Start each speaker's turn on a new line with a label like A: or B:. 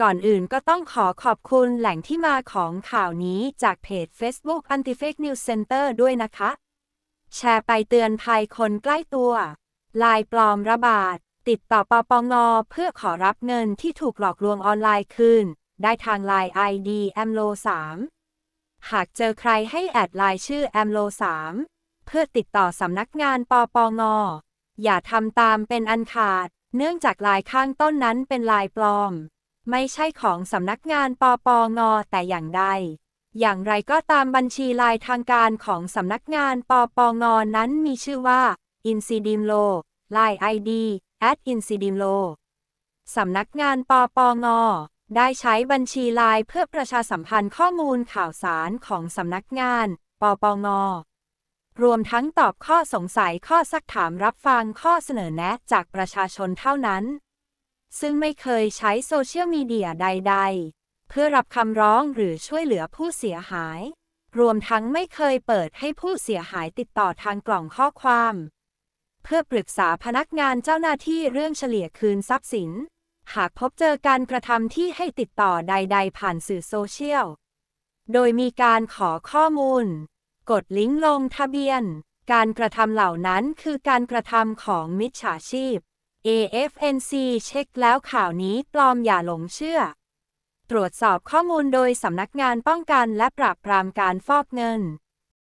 A: ก่อนอื่นก็ต้องขอขอบคุณแหล่งที่มาของข่าวนี้จากเพจ Facebook Anti-Fake News Center ด้วยนะคะ แชร์ไปเตือนภัยคนใกล้ตัว ลายปลอมระบาด ติดต่อปปงเพื่อขอรับเงินที่ถูกหลอกลวงออนไลน์คืน ได้ทาง Line ID a m l o 3หากเจอใครให้แอดไลน์ชื่อ a m l o 3เพื่อติดต่อสำนักงานปปงอย่าทำตามเป็นอันขาด เนื่องจากลายข้างต้นนั้นเป็นลายปลอม ไม่ใช่ของสำนักงานปปง แต่อย่างใด อย่างไรก็ตามบัญชีลายทางการของสำนักงานปปง นั้นมีชื่อว่า Insidimlo ลาย ID at Insidimlo สำนักงานปปง ได้ใช้บัญชีลายเพื่อประชาสัมพันธ์ข้อมูลข่าวสารของสำนักงาน ปปง รวมทั้งตอบข้อสงสัยข้อซักถามรับฟังข้อเสนอแนะจากประชาชนเท่านั้น ซึ่งไม่เคยใช้โซเชียลมีเดียใด ๆ เพื่อรับคำร้องหรือช่วยเหลือผู้เสียหาย รวมทั้งไม่เคยเปิดให้ผู้เสียหายติดต่อทางกล่องข้อความ เพื่อปรึกษาพนักงานเจ้าหน้าที่เรื่องเฉลี่ยคืนทรัพย์สิน หากพบเจอการกระทำที่ให้ติดต่อใด ๆ ผ่านสื่อโซเชียล โดยมีการขอข้อมูล กดลิงก์ลงทะเบียน การกระทำเหล่านั้นคือการกระทำของมิจฉาชีพ AFNC เช็คแล้วข่าวนี้ปลอมอย่าหลงเชื่อ ตรวจสอบข้อมูลโดยสำนักงานป้องกันและปราบปรามการฟอกเงิน